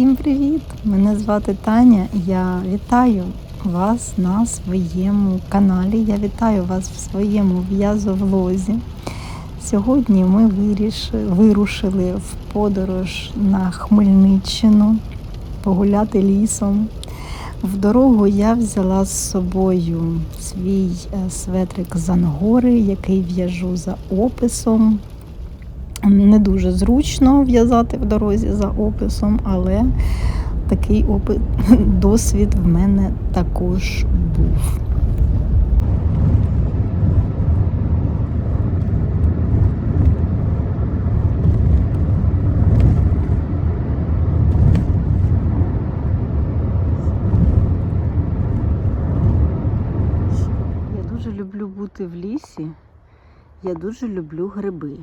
Всім привіт! Мене звати Таня. Я вітаю вас на своєму каналі. Я вітаю вас в своєму в'язовлозі. Сьогодні ми вирішили, вирушили в подорож на Хмельниччину погуляти лісом. В дорогу я взяла з собою свій е, светрик з ангори, який в'яжу за описом. Не дуже зручно в'язати в дорозі за описом, але такий опит, досвід в мене також був. Я дуже люблю бути в лісі. Я дуже люблю гриби,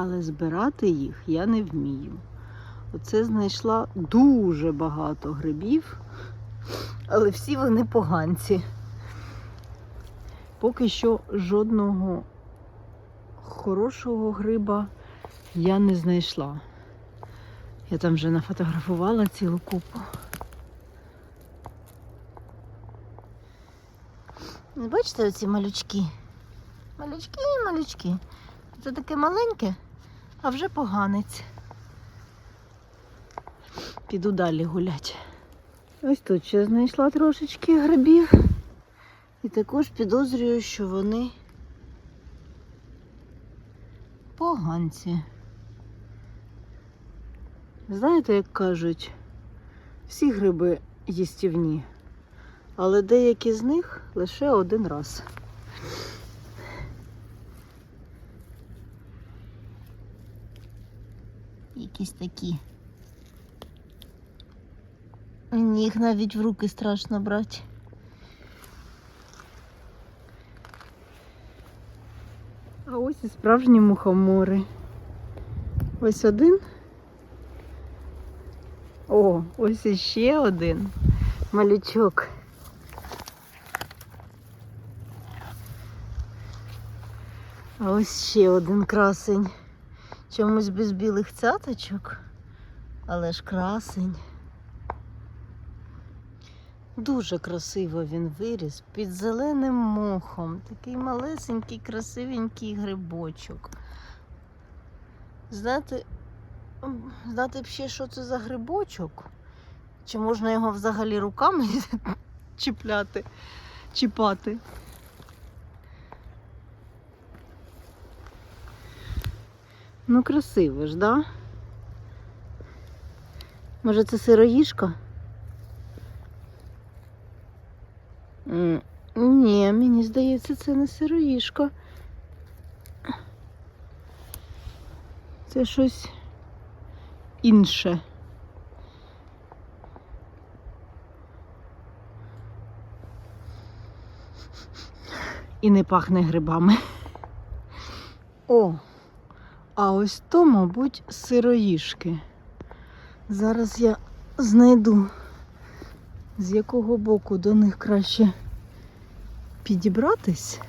але збирати їх я не вмію. Оце знайшла дуже багато грибів, але всі вони поганці. Поки що жодного хорошого гриба я не знайшла. Я там вже нафотографувала цілу купу. Бачите оці малючки? Малючки, малючки. Це таке маленьке, а вже поганець. Піду далі гулять. Ось тут ще знайшла трошечки грибів. І також підозрюю, що вони поганці. Знаєте, як кажуть, всі гриби їстівні, але деякі з них лише один раз. Якісь такі. Мені їх навіть в руки страшно брати. А ось і справжні мухомори. Ось один. О, ось іще один малючок. А ось ще один красень. Чомусь без білих цяточок, але ж красень. Дуже красиво він виріс під зеленим мохом. Такий малесенький, красивенький грибочок. Знаєте, знати б ще, що це за грибочок? Чи можна його взагалі руками чіпляти, чіпати? Ну, красиво ж, да? Може, це сироїжка? Ні, мені здається, це не сироїжка. Це щось інше. І не пахне грибами. О, а ось то, мабуть, сироїжки. Зараз я знайду, з якого боку до них краще підібратись.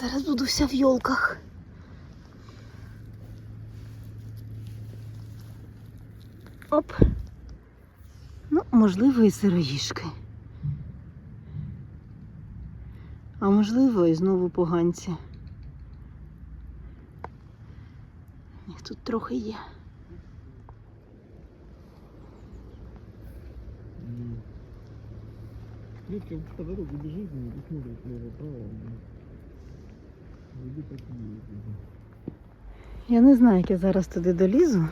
Зараз буду вся в йолках. Оп. Ну, можливо, і сироїжки. А можливо, і знову поганці. Їх тут трохи є. Клетка по дороге бежит, не смотрит слева-право. Грибы такие. Я не знаю, як я зараз туди долізу.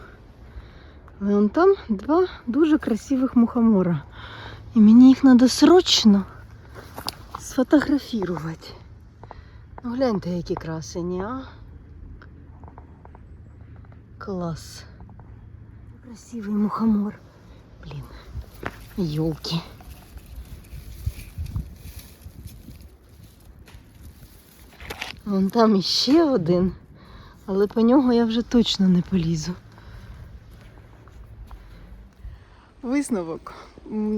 Але вон там два дуже красивих мухомора. І мені їх треба срочно сфотографувати. Ну, гляньте, які красені, а? Клас. Красивий мухомор. Блін. Йолки. Вон там іще один, але по нього я вже точно не полізу. Висновок.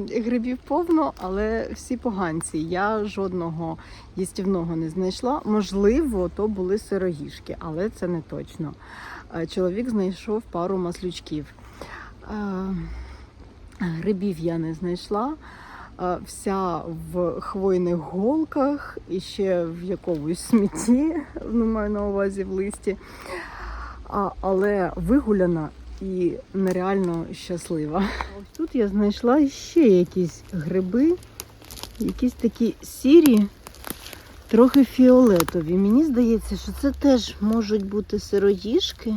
Грибів повно, але всі поганці. Я жодного їстівного не знайшла. Можливо, то були сироїшки, але це не точно. Чоловік знайшов пару маслючків. грибів я не знайшла. Вся в хвойних голках і ще в якомусь смітті, ну, маю на увазі в листі. Але вигуляна і нереально щаслива. Ось тут я знайшла ще якісь гриби, якісь такі сірі, трохи фіолетові. Мені здається, що це теж можуть бути сироїжки.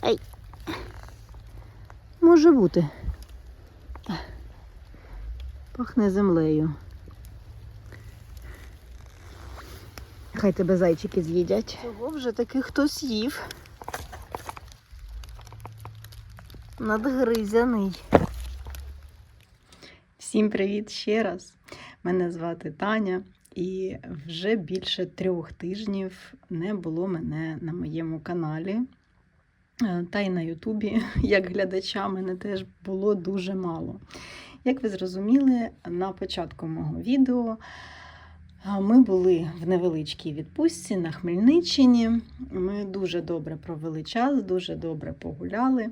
Ай. Може бути. Пахне землею. Хай тебе зайчики з'їдять. Цього вже таки хтось їв. Надгризяний. Всім привіт ще раз. Мене звати Таня, і вже більше трьох тижнів не було мене на моєму каналі. Е, Та й на Ютубі, як глядача, мене теж було дуже мало. Як ви зрозуміли, на початку мого відео ми були в невеличкій відпустці на Хмельниччині. Ми дуже добре провели час, дуже добре погуляли.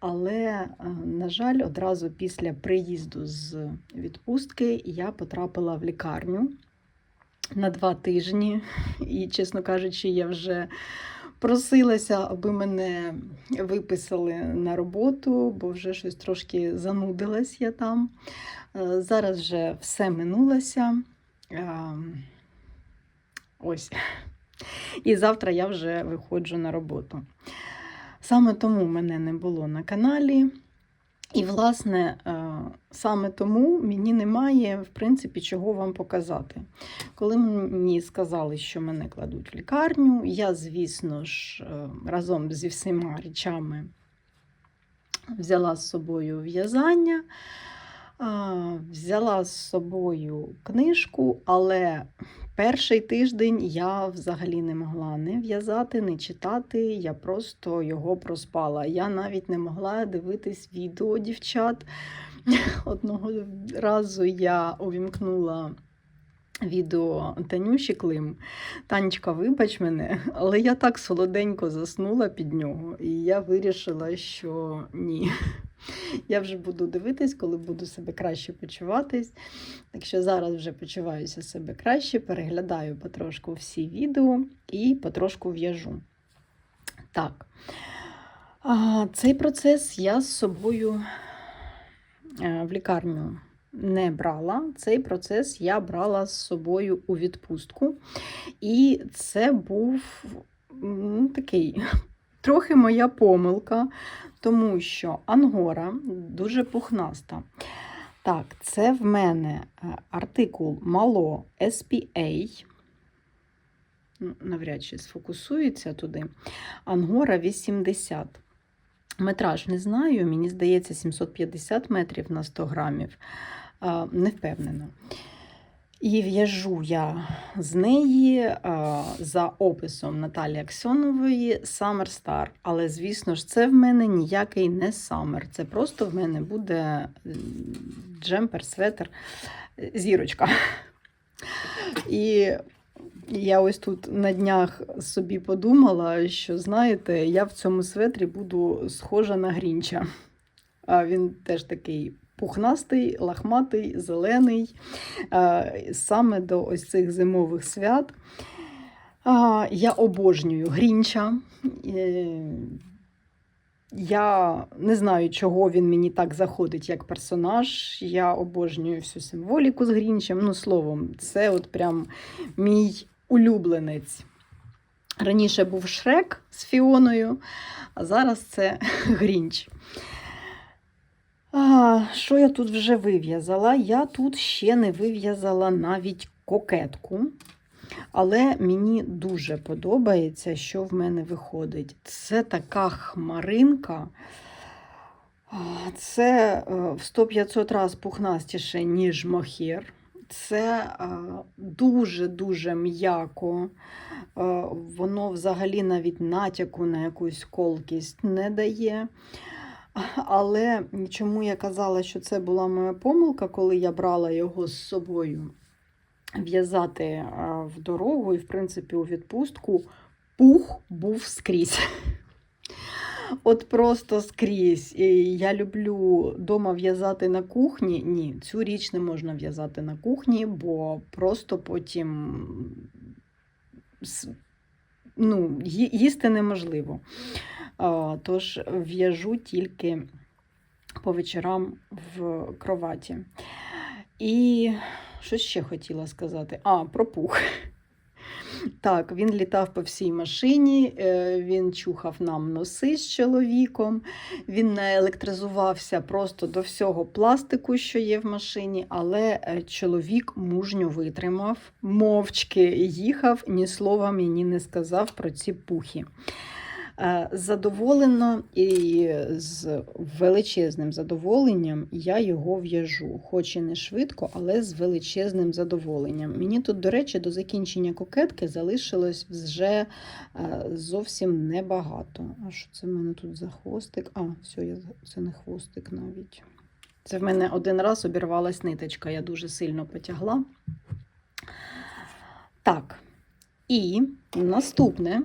Але, на жаль, одразу після приїзду з відпустки я потрапила в лікарню на два тижні. І, чесно кажучи, я вже просилася, аби мене виписали на роботу, бо вже щось трошки занудилась я там. Е, Зараз вже все минулося. Ем, Ось. І завтра я вже виходжу на роботу. Саме тому мене не було на каналі. І, власне, е, саме тому мені немає, в принципі, чого вам показати. Коли мені сказали, що мене кладуть в лікарню, я, звісно ж, е, разом зі всіма речами взяла з собою в'язання, взяла з собою книжку, але перший тиждень я взагалі не могла не в'язати, не читати. Я просто його проспала. Я навіть не могла дивитись відео дівчат. Одного разу я увімкнула відео Танюші Клим. Танечка, вибач мене, але я так солоденько заснула під нього, і я вирішила, що ні. Я вже буду дивитись, коли буду себе краще почуватись. Так що зараз вже почуваюся себе краще, переглядаю потрошку всі відео і потрошку в'яжу. Так. А, Цей процес я з собою е, в лікарню не брала. Цей процес я брала з собою у відпустку. І це був такий трохи моя помилка, тому що ангора дуже пухнаста. Так, це в мене е, артикул Мало SPA. Навряд чи сфокусується туди. Ангора 80. Метраж не знаю, мені здається, 750 метрів на 100 грамів. Не впевнена. І в'яжу я з неї а, за описом Наталі Аксьонової Summer Star. Але, звісно ж, це в мене ніякий не Summer. Це просто в мене буде джемпер, светр, е, зірочка. І я ось тут на днях собі подумала, що знаєте, я в цьому светрі буду схожа на Грінча. А він теж такий пухнастий, лахматий, зелений, саме до ось цих зимових свят. Я обожнюю Грінча. Е, Я не знаю, чого він мені так заходить як персонаж. Я обожнюю всю символіку з Грінчем. Ну, словом, це от прям мій улюбленець. Раніше був Шрек з Фіоною, а зараз це Грінч. А, що я тут вже вив'язала? Я тут ще не вив'язала навіть кокетку. Але мені дуже подобається, що в мене виходить. Це така хмаринка. Це е, в 100-500 разів пухнастіше, ніж мохер. Це дуже-дуже м'яко. Е, Воно взагалі навіть натяку на якусь колкість не дає. Але чому я казала, що це була моя помилка, коли я брала його з собою в'язати е, в дорогу і, в принципі, у відпустку, пух був скрізь. От просто скрізь. І я люблю дома в'язати на кухні. Ні, цю річ не можна в'язати на кухні, бо просто потім ну, їсти неможливо. Тож в'яжу тільки по вечорам в кроваті. І що ще хотіла сказати? А, про пух. Так, він літав по всій машині, е, він чухав нам носи з чоловіком, він наелектризувався просто до всього пластику, що є в машині, але е, чоловік мужньо витримав, мовчки їхав, ні слова мені не сказав про ці пухи. Е, Задоволено і з величезним задоволенням я його в'яжу, хоч і не швидко, але з величезним задоволенням. Мені тут, до речі, до закінчення кокетки залишилось вже е, зовсім небагато. А що це в мене тут за хвостик? А, все, це не хвостик навіть. Це в мене один раз обірвалась ниточка, я дуже сильно потягла. Так, і наступне.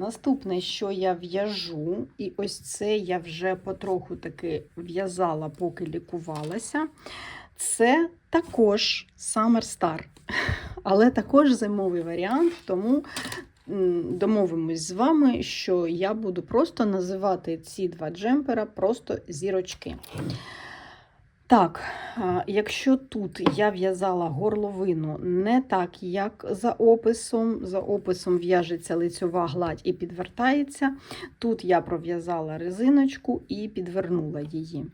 Наступне, що я в'яжу, і ось це я вже потроху таки в'язала, поки лікувалася. Це також Summer Star, але також зимовий варіант, тому домовимось з вами, що я буду просто називати ці два джемпера просто зірочки. Так, якщо тут я в'язала горловину не так, як за описом, за описом в'яжеться лицьова гладь і підвертається, тут я пров'язала резиночку і підвернула її.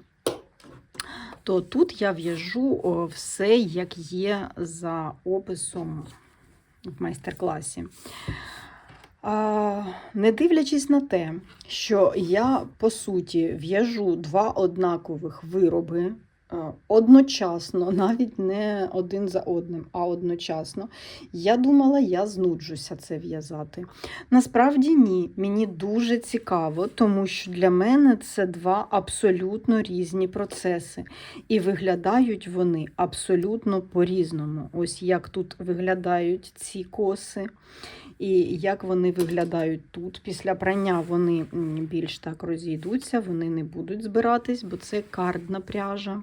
То тут я в'яжу все, як є за описом в майстер-класі. Не дивлячись на те, що я по суті в'яжу два однакових вироби одночасно, навіть не один за одним, а одночасно, я думала, я знуджуся це в'язати. Насправді ні, мені дуже цікаво, тому що для мене це два абсолютно різні процеси. І виглядають вони абсолютно по-різному. Ось як тут виглядають ці коси. І як вони виглядають тут. Після прання вони більш так розійдуться, вони не будуть збиратись, бо це кардна пряжа.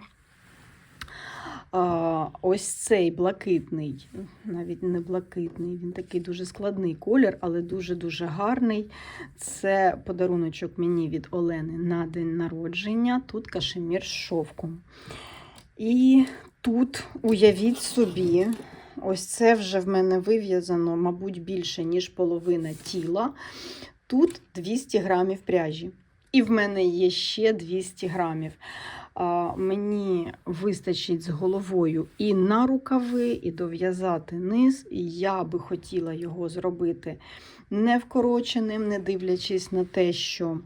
Ось цей блакитний, навіть не блакитний, він такий дуже складний колір, але дуже-дуже гарний. Це подаруночок мені від Олени на день народження. Тут кашемір з шовком. І тут уявіть собі, ось це вже в мене вив'язано, мабуть, більше, ніж половина тіла. Тут 200 грамів пряжі. І в мене є ще 200 грамів. Мені вистачить з головою і на рукави, і дов'язати низ. І я би хотіла його зробити не вкороченим, не дивлячись на те, що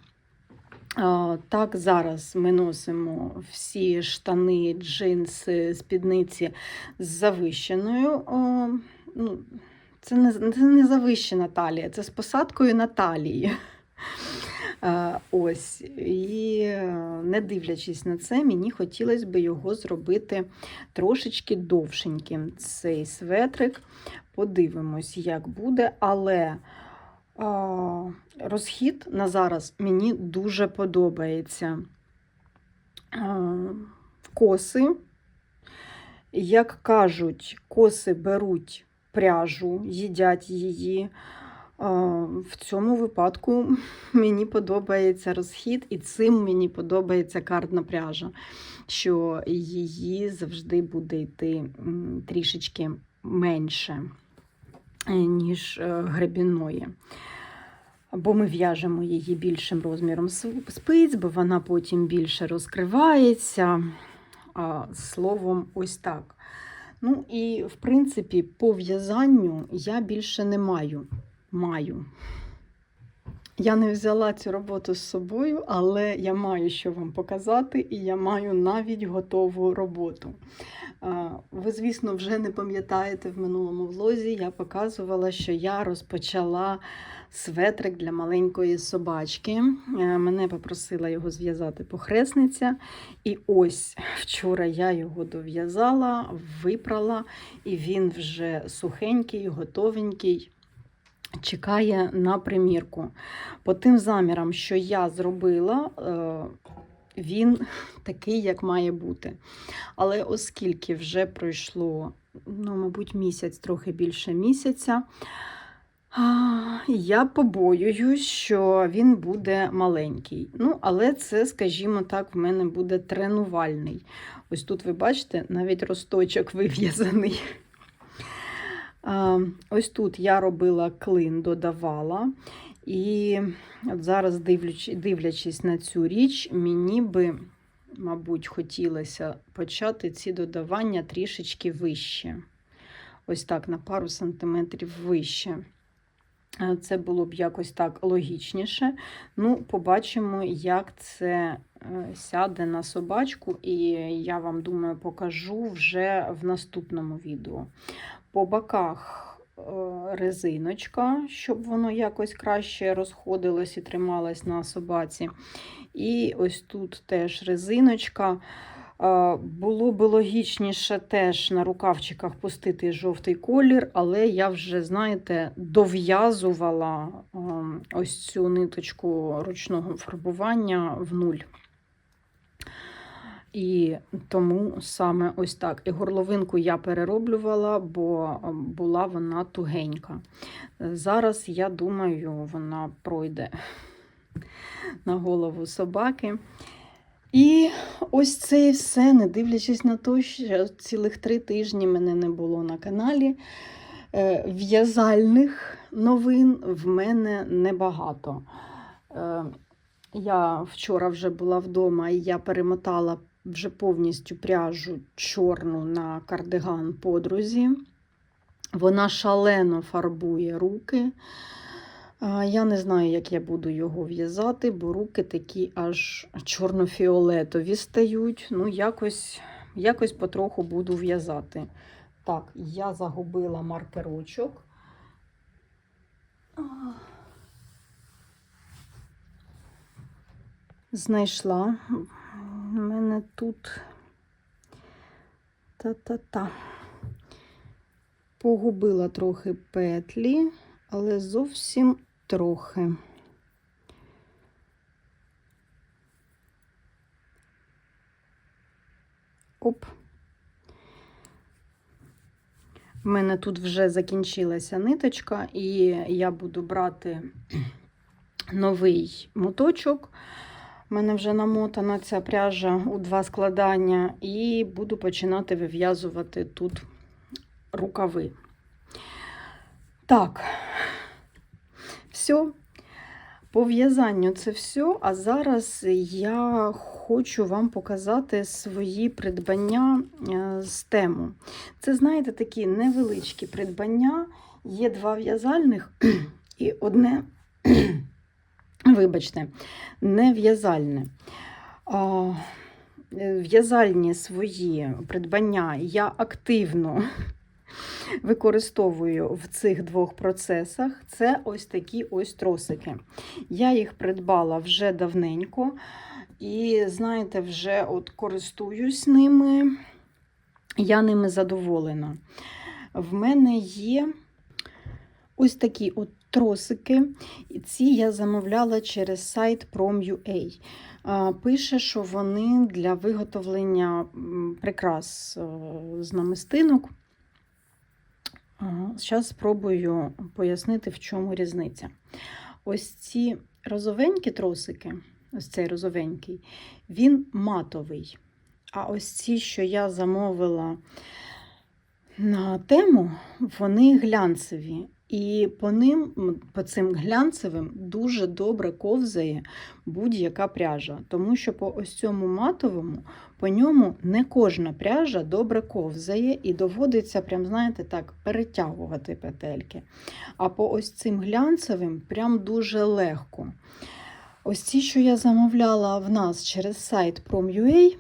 так зараз ми носимо всі штани, джинси, спідниці з завищеною. ну, це не, це не завищена талія, це з посадкою на талії. Ось, і не дивлячись на це, мені хотілося б його зробити трошечки довшеньким. Цей светрик. Подивимось, як буде, але розхід на зараз мені дуже подобається. Коси, як кажуть, коси беруть пряжу, їдять її. В цьому випадку мені подобається розхід, і цим мені подобається кардна пряжа, що її завжди буде йти трішечки менше, ніж е, гребінної. Бо ми в'яжемо її більшим розміром спиць, бо вона потім більше розкривається. Словом, ось так. Ну і в принципі, по в'язанню я більше не маю. Маю. Я не взяла цю роботу з собою, але я маю що вам показати, і я маю навіть готову роботу. Ви, звісно, вже не пам'ятаєте в минулому влозі, я показувала, що я розпочала светрик для маленької собачки. Е, Мене попросила його зв'язати похресниця. І ось вчора я його дов'язала, випрала, і він вже сухенький, готовенький. Чекає на примірку. По тим замірам, що я зробила, е, він такий, як має бути. Але оскільки вже пройшло, ну, мабуть, місяць, трохи більше місяця, я побоююсь, що він буде маленький. Ну, але це, скажімо так, в мене буде тренувальний. Ось тут ви бачите, навіть росточок вив'язаний. Ось тут я робила клин, додавала. І от зараз, дивлячись, на цю річ, мені би, мабуть, хотілося почати ці додавання трішечки вище. Ось так, на пару сантиметрів вище. Це було б якось так логічніше. Ну, побачимо, як це е, сяде на собачку, і я вам думаю, покажу вже в наступному відео. По боках е, резиночка, щоб воно якось краще розходилось і трималось на собаці. І ось тут теж резиночка. Е, Було би логічніше теж на рукавчиках пустити жовтий колір, але я вже, знаєте, дов'язувала е, ось цю ниточку ручного фарбування в нуль. І тому саме ось так. І горловинку я перероблювала, бо була вона тугенька. Зараз, я думаю, вона пройде на голову собаки. І ось це і все, не дивлячись на те, що цілих три тижні мене не було на каналі. Е, В'язальних новин в мене небагато. Е, Я вчора вже була вдома і я перемотала вже повністю пряжу чорну на кардиган подрузі. Вона шалено фарбує руки. Я не знаю, як я буду його в'язати, бо руки такі аж чорно-фіолетові стають. Ну, якось, якось потроху буду в'язати. Так, я загубила маркерочок. Знайшла. У мене тут та-та-та. Погубила трохи петлі, але зовсім трохи. Оп. У мене тут вже закінчилася ниточка, і я буду брати новий моточок. У мене вже намотана ця пряжа у два складання, і буду починати вив'язувати тут рукави. Так, все. По в'язанню це все. А зараз я хочу вам показати свої придбання е, з тему. Це, знаєте, такі невеличкі придбання. Є два в'язальних і одне, вибачте, не в'язальне. В'язальні свої придбання я активно використовую в цих двох процесах, це ось такі ось тросики. Я їх придбала вже давненько, і, знаєте, вже от користуюсь ними, я ними задоволена. В мене є ось такі от тросики. Ці я замовляла через сайт Prom.ua. Пише, що вони для виготовлення прикрас е, з намистинок. Зараз спробую пояснити, в чому різниця. Ось ці розовенькі тросики, ось цей розовенький, він матовий. А ось ці, що я замовила на тему, вони глянцеві. І по ним, по цим глянцевим, дуже добре ковзає будь-яка пряжа. Тому що по ось цьому матовому, по ньому не кожна пряжа добре ковзає і доводиться, прям, знаєте, так, перетягувати петельки. А по ось цим глянцевим прям дуже легко. Ось ці, що я замовляла в нас через сайт Prom.ua,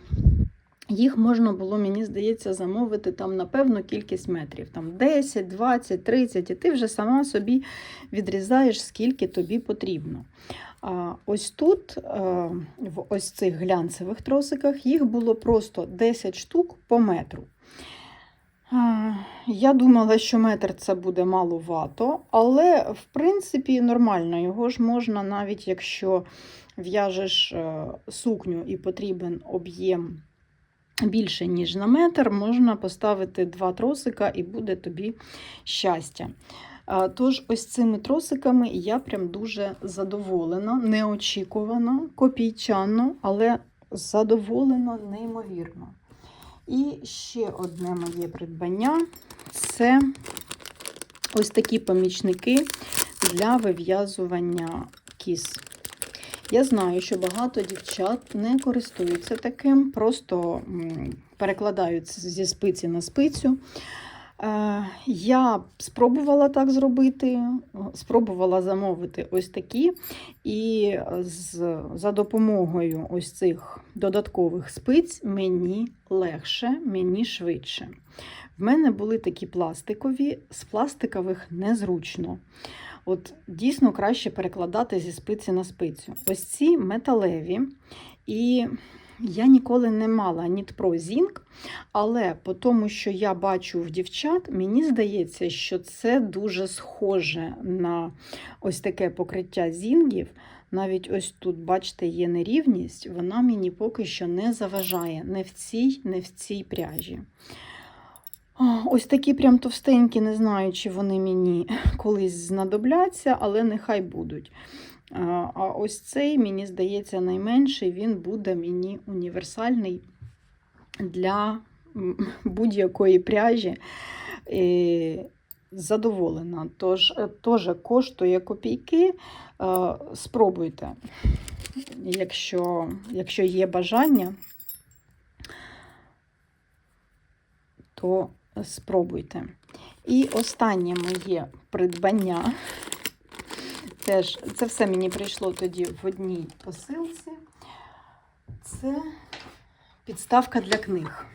їх можна було, мені здається, замовити там на певну кількість метрів, там 10, 20, 30, і ти вже сама собі відрізаєш, скільки тобі потрібно. А ось тут, е, в ось цих глянцевих тросиках, їх було просто 10 штук по метру. Я думала, що метр це буде маловато, але в принципі нормально. Його ж можна, навіть якщо в'яжеш е, сукню і потрібен об'єм більше, ніж на метр, можна поставити два тросика і буде тобі щастя. Тож, ось цими тросиками я прям дуже задоволена, неочікувано, копійчано, але задоволена неймовірно. І ще одне моє придбання це ось такі помічники для вив'язування кіз. Я знаю, що багато дівчат не користуються таким, просто м, перекладають зі спиці на спицю. Е, Я спробувала так зробити, спробувала замовити ось такі, і з, за допомогою ось цих додаткових спиць мені легше, мені швидше. В мене були такі пластикові, з пластикових незручно. От дійсно краще перекладати зі спиці на спицю. Ось ці металеві. І я ніколи не мала Pro Zinc, але по тому, що я бачу в дівчат, мені здається, що це дуже схоже на ось таке покриття зінгів. Навіть ось тут, бачите, є нерівність, вона мені поки що не заважає не в цій, не в цій пряжі. Ось такі прям товстенькі, не знаю, чи вони мені колись знадобляться, але нехай будуть. А ось цей, мені здається, найменший, він буде мені універсальний для будь-якої пряжі. Задоволена. Тож теж коштує копійки. Спробуйте, якщо, якщо є бажання, то спробуйте. І останнє моє придбання. Теж це все мені прийшло тоді в одній посилці. Це підставка для книг.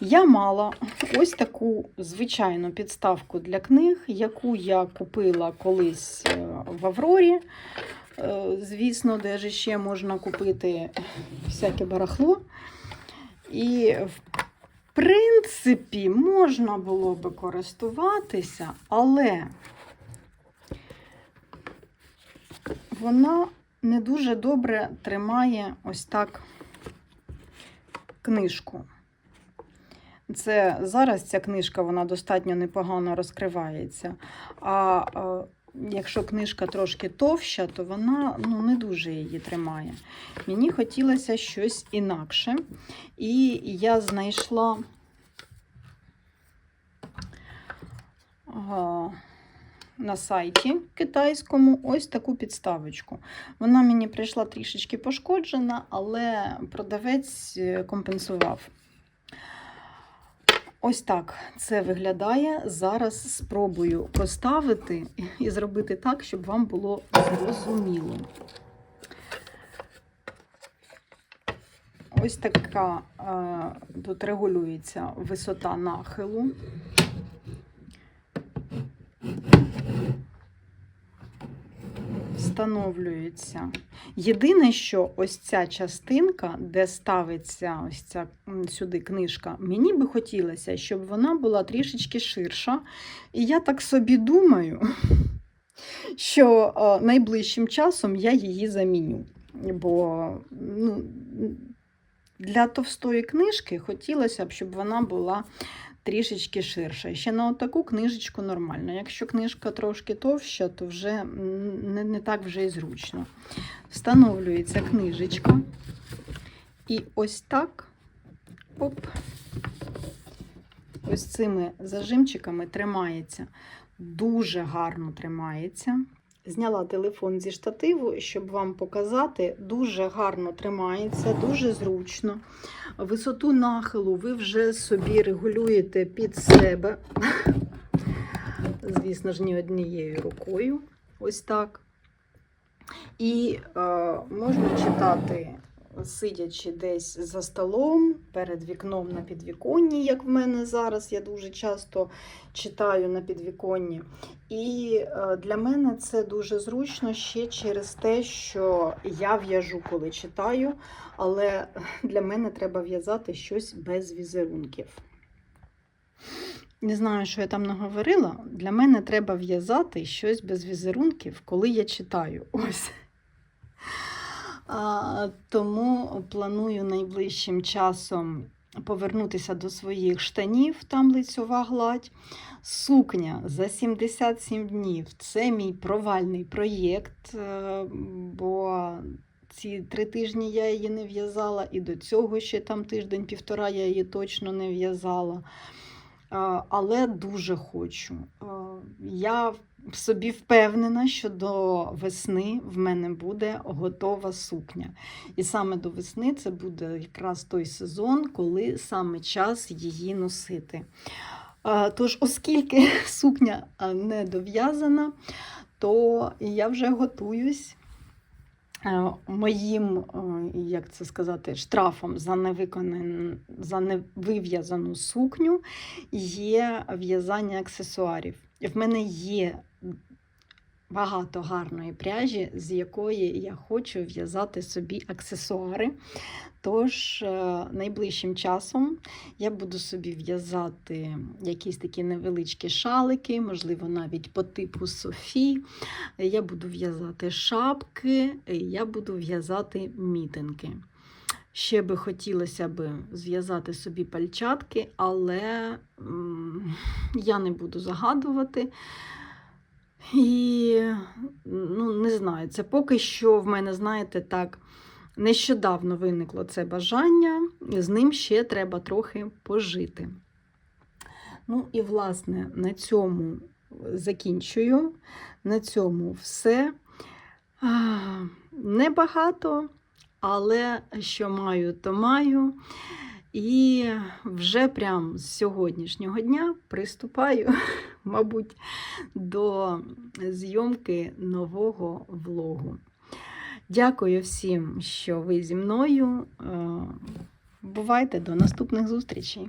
Я мала ось таку звичайну підставку для книг, яку я купила колись е, в Аврорі. Е, Звісно, де ж ще можна купити всяке барахло. І, принципі, можна було би користуватися, але вона не дуже добре тримає ось так книжку. Це зараз ця книжка вона достатньо непогано розкривається. А е, якщо книжка трошки товща, то вона ну, не дуже її тримає. Мені хотілося щось інакше. І я знайшла на сайті китайському ось таку підставочку. Вона мені прийшла трішечки пошкоджена, але продавець е, компенсував. Ось так це виглядає. Зараз спробую поставити і зробити так, щоб вам було зрозуміло. Ось така е, тут регулюється висота нахилу. Встановлюється. Єдине, що ось ця частинка, де ставиться ось ця сюди книжка, мені би хотілося, щоб вона була трішечки ширша. І я так собі думаю, що е, найближчим часом я її заміню. Бо ну, для товстої книжки хотілося б, щоб вона була трішечки ширша. Ще на таку книжечку нормально. Якщо книжка трошки товща, то вже не, не так вже і зручно. Встановлюється книжечка. І ось так, оп, ось цими зажимчиками тримається. Дуже гарно тримається. Зняла телефон зі штативу, щоб вам показати. Дуже гарно тримається, дуже зручно. Висоту нахилу ви вже собі регулюєте під себе. Звісно ж, не однією рукою. Ось так. І е, можна читати, сидячи десь за столом, перед вікном на підвіконні, як в мене зараз. Я дуже часто читаю на підвіконні. І е, для мене це дуже зручно ще через те, що я в'яжу, коли читаю, але для мене треба в'язати щось без візерунків. Не знаю, що я там наговорила. Для мене треба в'язати щось без візерунків, коли я читаю. Ось. Тому планую найближчим часом повернутися до своїх штанів, там лицьова гладь. Сукня за 77 днів це мій провальний проєкт, е, бо ці три тижні я її не в'язала, і до цього ще там тиждень-півтора я її точно не в'язала. Але дуже хочу. Я в собі впевнена, що до весни в мене буде готова сукня. І саме до весни це буде якраз той сезон, коли саме час її носити. Тож, оскільки сукня не дов'язана, то я вже готуюсь. Е, Моїм, е, як це сказати, штрафом за невиконану, за невив'язану сукню є в'язання аксесуарів. В мене є багато гарної пряжі, з якої я хочу в'язати собі аксесуари. Тож е, найближчим часом я буду собі в'язати якісь такі невеличкі шалики, можливо, навіть по типу Софі. Я буду в'язати шапки, я буду в'язати мітинки. Ще би хотілося б зв'язати собі пальчатки, але я не буду загадувати. І ну, не знаю, це поки що в мене, знаєте, так, нещодавно виникло це бажання, з ним ще треба трохи пожити. Ну і, власне, на цьому закінчую. На цьому все. Небагато, але що маю, то маю. І вже прямо з сьогоднішнього дня приступаю, мабуть, до зйомки нового влогу. Дякую всім, що ви зі мною. Е, Бувайте до наступних зустрічей!